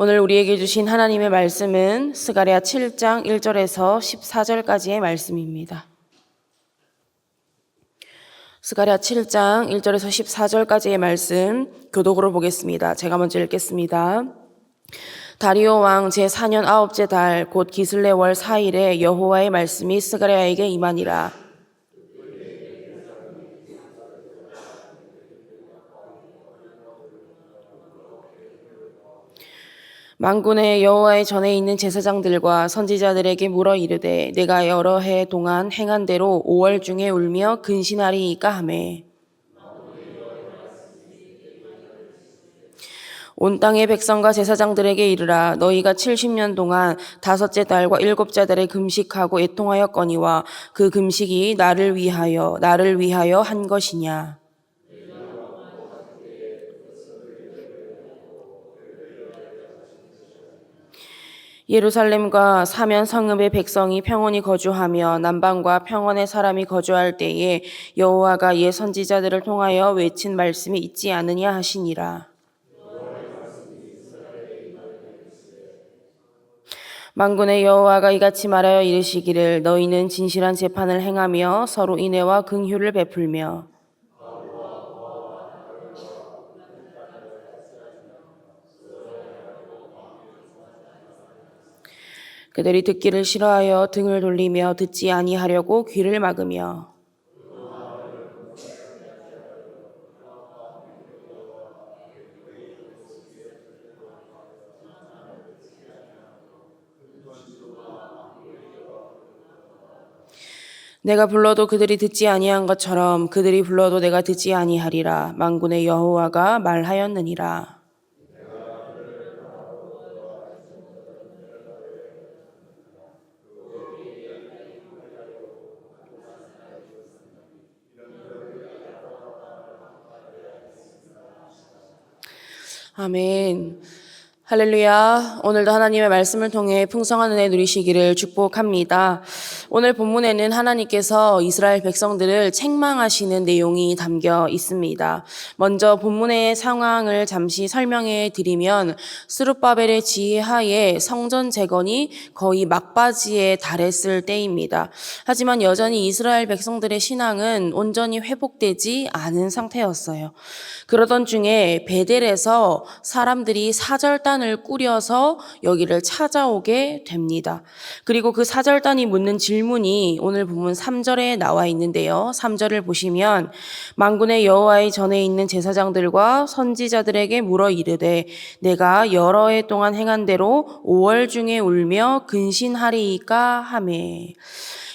오늘 우리에게 주신 하나님의 말씀은 스가랴 7장 1절에서 14절까지의 말씀입니다. 스가랴 7장 1절에서 14절까지의 말씀 교독으로 보겠습니다. 제가 먼저 읽겠습니다. 다리오 왕 제4년 아홉째 달 곧 기슬레 월 4일에 여호와의 말씀이 스가랴에게 임하니라. 만군의 여호와의 전에 있는 제사장들과 선지자들에게 물어 이르되 내가 여러 해 동안 행한 대로 5월 중에 울며 근신하리이까 하매. 온 땅의 백성과 제사장들에게 이르라. 너희가 70년 동안 다섯째 달과 일곱째 달에 금식하고 애통하였거니와 그 금식이 나를 위하여 나를 위하여 한 것이냐 예루살렘과 사면 성읍의 백성이 평온히 거주하며 남방과 평원의 사람이 거주할 때에 여호와가 옛 선지자들을 통하여 외친 말씀이 있지 않으냐 하시니라. 만군의 여호와가 이같이 말하여 이르시기를 너희는 진실한 재판을 행하며 서로 인애와 긍휼을 베풀며 그들이 듣기를 싫어하여 등을 돌리며 듣지 아니하려고 귀를 막으며 내가 불러도 그들이 듣지 아니한 것처럼 그들이 불러도 내가 듣지 아니하리라. 만군의 여호와가 말하였느니라 아멘. 할렐루야. 오늘도 하나님의 말씀을 통해 풍성한 은혜 누리시기를 축복합니다. 오늘 본문에는 하나님께서 이스라엘 백성들을 책망하시는 내용이 담겨 있습니다. 먼저 본문의 상황을 잠시 설명해 드리면 스룹바벨의 지혜하에 성전 재건이 거의 막바지에 달했을 때입니다. 하지만 여전히 이스라엘 백성들의 신앙은 온전히 회복되지 않은 상태였어요. 그러던 중에 베델에서 사람들이 사절단을 꾸려서 여기를 찾아오게 됩니다. 그리고 그 사절단이 묻는 질 문이 오늘 본문 3절에 나와 있는데요. 3절을 보시면 만군의 여호와의 전에 있는 제사장들과 선지자들에게 물어 이르되 내가 여러 해 동안 행한 대로 5월 중에 울며 근신하리이까 하매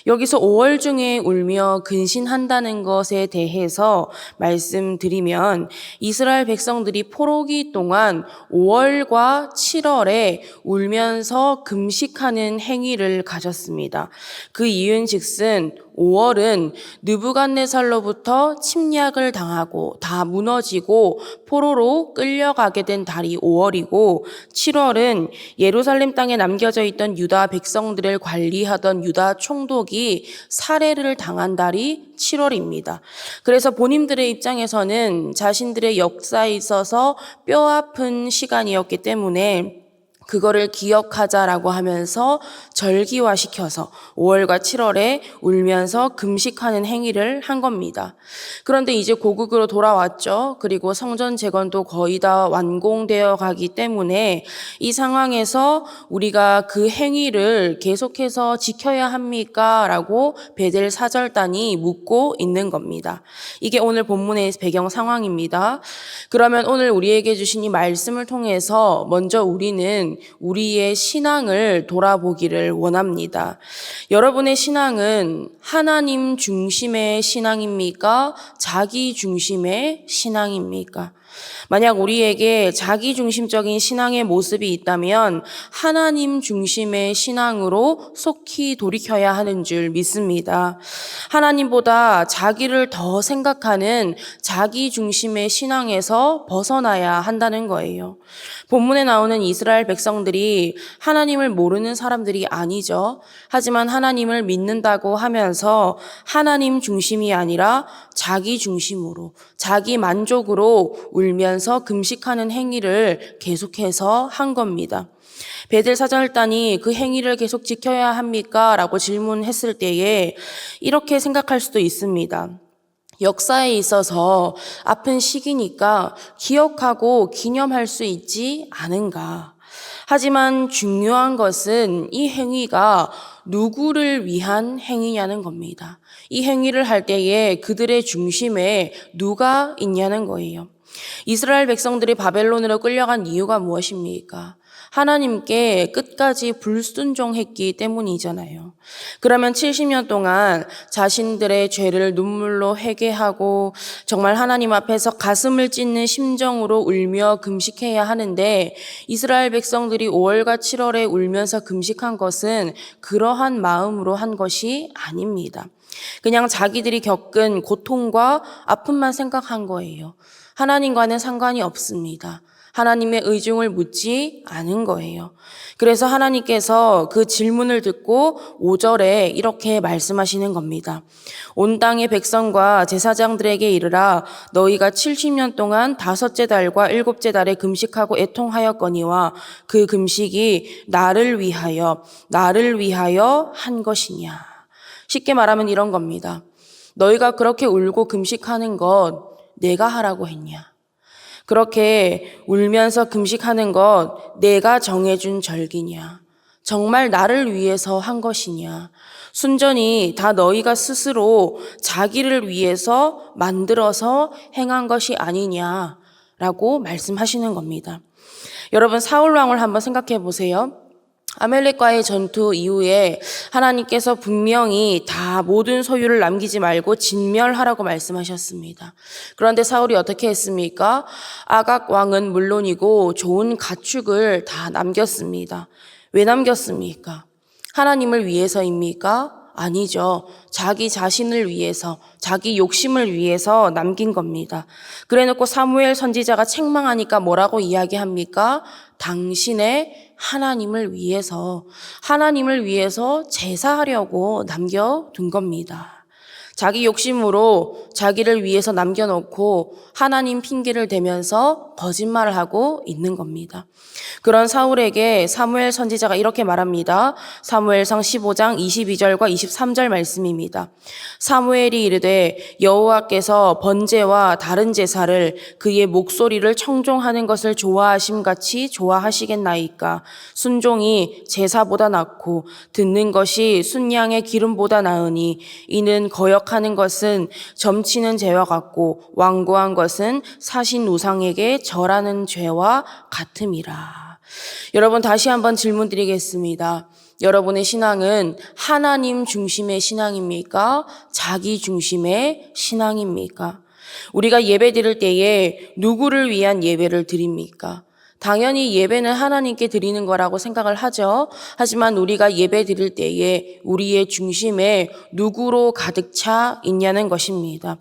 여기서 5월 중에 울며 근신한다는 것에 대해서 말씀드리면 이스라엘 백성들이 포로기 동안 5월과 7월에 울면서 금식하는 행위를 가졌습니다. 그 이유는 즉슨 5월은 느부갓네살로부터 침략을 당하고 다 무너지고 포로로 끌려가게 된 달이 5월이고 7월은 예루살렘 땅에 남겨져 있던 유다 백성들을 관리하던 유다 총독이 살해를 당한 달이 7월입니다. 그래서 본인들의 입장에서는 자신들의 역사에 있어서 뼈아픈 시간이었기 때문에 그거를 기억하자라고 하면서 절기화시켜서 5월과 7월에 울면서 금식하는 행위를 한 겁니다. 그런데 이제 고국으로 돌아왔죠. 그리고 성전 재건도 거의 다 완공되어 가기 때문에 이 상황에서 우리가 그 행위를 계속해서 지켜야 합니까? 라고 베델 사절단이 묻고 있는 겁니다. 이게 오늘 본문의 배경 상황입니다. 그러면 오늘 우리에게 주신 이 말씀을 통해서 먼저 우리 는 우리의 신앙을 돌아보기를 원합니다. 여러분의 신앙은 하나님 중심의 신앙입니까? 자기 중심의 신앙입니까? 만약 우리에게 자기 중심적인 신앙의 모습이 있다면 하나님 중심의 신앙으로 속히 돌이켜야 하는 줄 믿습니다. 하나님보다 자기를 더 생각하는 자기 중심의 신앙에서 벗어나야 한다는 거예요. 본문에 나오는 이스라엘 백성들이 하나님을 모르는 사람들이 아니죠. 하지만 하나님을 믿는다고 하면서 하나님 중심이 아니라 자기 중심으로, 자기 만족으로 울면서 금식하는 행위를 계속해서 한 겁니다. 베델 사절단이 그 행위를 계속 지켜야 합니까? 라고 질문했을 때에 이렇게 생각할 수도 있습니다. 역사에 있어서 아픈 시기니까 기억하고 기념할 수 있지 않은가. 하지만 중요한 것은 이 행위가 누구를 위한 행위냐는 겁니다. 이 행위를 할 때에 그들의 중심에 누가 있냐는 거예요. 이스라엘 백성들이 바벨론으로 끌려간 이유가 무엇입니까? 하나님께 끝까지 불순종했기 때문이잖아요. 그러면 70년 동안 자신들의 죄를 눈물로 회개하고 정말 하나님 앞에서 가슴을 찢는 심정으로 울며 금식해야 하는데 이스라엘 백성들이 5월과 7월에 울면서 금식한 것은 그러한 마음으로 한 것이 아닙니다. 그냥 자기들이 겪은 고통과 아픔만 생각한 거예요. 하나님과는 상관이 없습니다. 하나님의 의중을 묻지 않은 거예요. 그래서 하나님께서 그 질문을 듣고 5절에 이렇게 말씀하시는 겁니다. 온 땅의 백성과 제사장들에게 이르라 너희가 70년 동안 다섯째 달과 일곱째 달에 금식하고 애통하였거니와 그 금식이 나를 위하여 나를 위하여 한 것이냐. 쉽게 말하면 이런 겁니다. 너희가 그렇게 울고 금식하는 것 내가 하라고 했냐? 그렇게 울면서 금식하는 것 내가 정해준 절기냐? 정말 나를 위해서 한 것이냐? 순전히 다 너희가 스스로 자기를 위해서 만들어서 행한 것이 아니냐라고 말씀하시는 겁니다. 여러분 사울왕을 한번 생각해 보세요. 아멜렉과의 전투 이후에 하나님께서 분명히 다 모든 소유를 남기지 말고 진멸하라고 말씀하셨습니다. 그런데 사울이 어떻게 했습니까? 아각 왕은 물론이고 좋은 가축을 다 남겼습니다. 왜 남겼습니까? 하나님을 위해서입니까? 아니죠. 자기 자신을 위해서, 자기 욕심을 위해서 남긴 겁니다. 그래 놓고 사무엘 선지자가 책망하니까 뭐라고 이야기합니까? 당신의 하나님을 위해서, 하나님을 위해서 제사하려고 남겨둔 겁니다. 자기 욕심으로 자기를 위해서 남겨놓고 하나님 핑계를 대면서 거짓말을 하고 있는 겁니다. 그런 사울에게 사무엘 선지자가 이렇게 말합니다. 사무엘상 15장 22절과 23절 말씀입니다. 사무엘이 이르되 여호와께서 번제와 다른 제사를 그의 목소리를 청종하는 것을 좋아하심 같이 좋아하시겠나이까 순종이 제사보다 낫고 듣는 것이 순양의 기름보다 나으니 이는 거역 하는 것은 점치는 죄와 같고 완고한 것은 사신 우상에게 절하는 죄와 같음이라. 여러분 다시 한번 질문 드리겠습니다. 여러분의 신앙은 하나님 중심의 신앙입니까? 자기 중심의 신앙입니까? 우리가 예배 드릴 때에 누구를 위한 예배를 드립니까? 당연히 예배는 하나님께 드리는 거라고 생각을 하죠. 하지만 우리가 예배 드릴 때에 우리의 중심에 누구로 가득 차 있냐는 것입니다.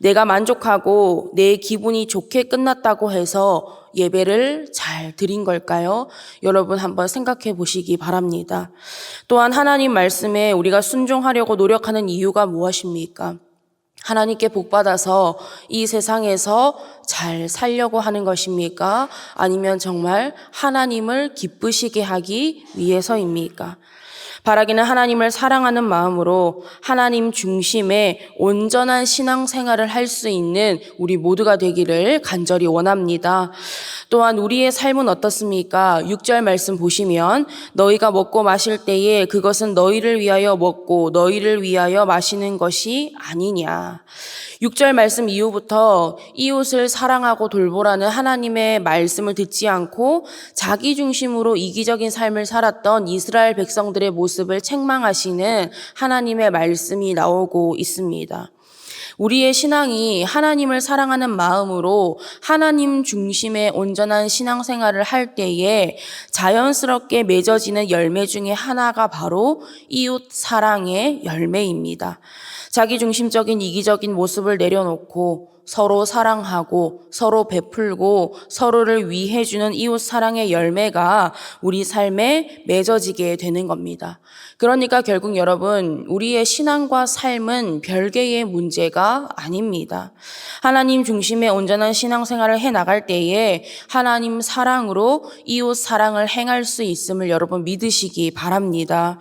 내가 만족하고 내 기분이 좋게 끝났다고 해서 예배를 잘 드린 걸까요? 여러분 한번 생각해 보시기 바랍니다. 또한 하나님 말씀에 우리가 순종하려고 노력하는 이유가 무엇입니까? 하나님께 복받아서 이 세상에서 잘 살려고 하는 것입니까? 아니면 정말 하나님을 기쁘시게 하기 위해서입니까? 바라기는 하나님을 사랑하는 마음으로 하나님 중심의 온전한 신앙생활을 할 수 있는 우리 모두가 되기를 간절히 원합니다. 또한 우리의 삶은 어떻습니까? 6절 말씀 보시면 너희가 먹고 마실 때에 그것은 너희를 위하여 먹고 너희를 위하여 마시는 것이 아니냐. 6절 말씀 이후부터 이웃을 사랑하고 돌보라는 하나님의 말씀을 듣지 않고 자기 중심으로 이기적인 삶을 살았던 이스라엘 백성들의 모습 을 책망하시는 하나님의 말씀이 나오고 있습니다. 우리의 신앙이 하나님을 사랑하는 마음으로 하나님 중심의 온전한 신앙생활을 할 때에 자연스럽게 맺어지는 열매 중에 하나가 바로 이웃 사랑의 열매입니다. 자기 중심적인 이기적인 모습을 내려놓고 서로 사랑하고 서로 베풀고 서로를 위해주는 이웃 사랑의 열매가 우리 삶에 맺어지게 되는 겁니다. 그러니까 결국 여러분, 우리의 신앙과 삶은 별개의 문제가 아닙니다. 하나님 중심의 온전한 신앙생활을 해 나갈 때에 하나님 사랑으로 이웃 사랑을 행할 수 있음을 여러분 믿으시기 바랍니다.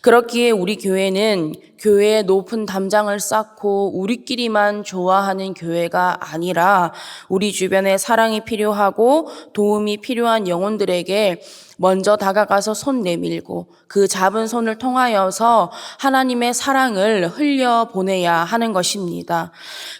그렇기에 우리 교회는 교회에 높은 담장을 쌓고 우리끼리만 좋아하는 교회가 아니라 우리 주변에 사랑이 필요하고 도움이 필요한 영혼들에게 먼저 다가가서 손 내밀고 그 잡은 손을 통하여서 하나님의 사랑을 흘려 보내야 하는 것입니다.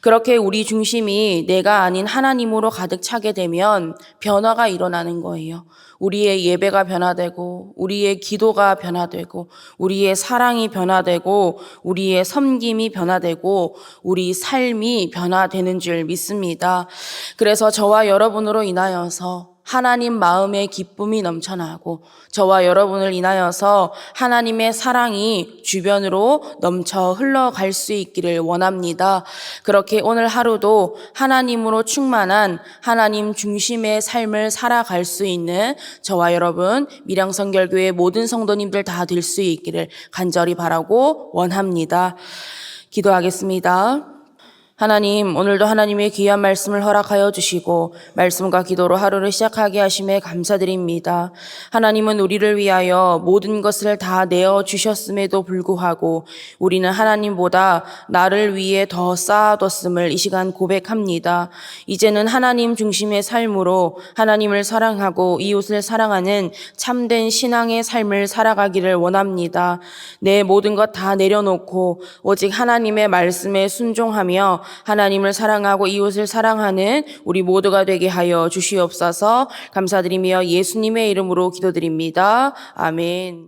그렇게 우리 중심이 내가 아닌 하나님으로 가득 차게 되면 변화가 일어나는 거예요. 우리의 예배가 변화되고 우리의 기도가 변화되고 우리의 사랑이 변화되고 우리의 섬김이 변화되고 우리 삶이 변화되는 줄 믿습니다. 그래서 저와 여러분으로 인하여서 하나님 마음의 기쁨이 넘쳐나고 저와 여러분을 인하여서 하나님의 사랑이 주변으로 넘쳐 흘러갈 수 있기를 원합니다. 그렇게 오늘 하루도 하나님으로 충만한 하나님 중심의 삶을 살아갈 수 있는 저와 여러분 밀양성결교회 모든 성도님들 다 될 수 있기를 간절히 바라고 원합니다. 기도하겠습니다. 하나님, 오늘도 하나님의 귀한 말씀을 허락하여 주시고, 말씀과 기도로 하루를 시작하게 하심에 감사드립니다. 하나님은 우리를 위하여 모든 것을 다 내어 주셨음에도 불구하고, 우리는 하나님보다 나를 위해 더 쌓아뒀음을 이 시간 고백합니다. 이제는 하나님 중심의 삶으로 하나님을 사랑하고 이웃을 사랑하는 참된 신앙의 삶을 살아가기를 원합니다. 내 모든 것 다 내려놓고, 오직 하나님의 말씀에 순종하며 하나님을 사랑하고 이웃을 사랑하는 우리 모두가 되게 하여 주시옵소서 감사드리며 예수님의 이름으로 기도드립니다. 아멘.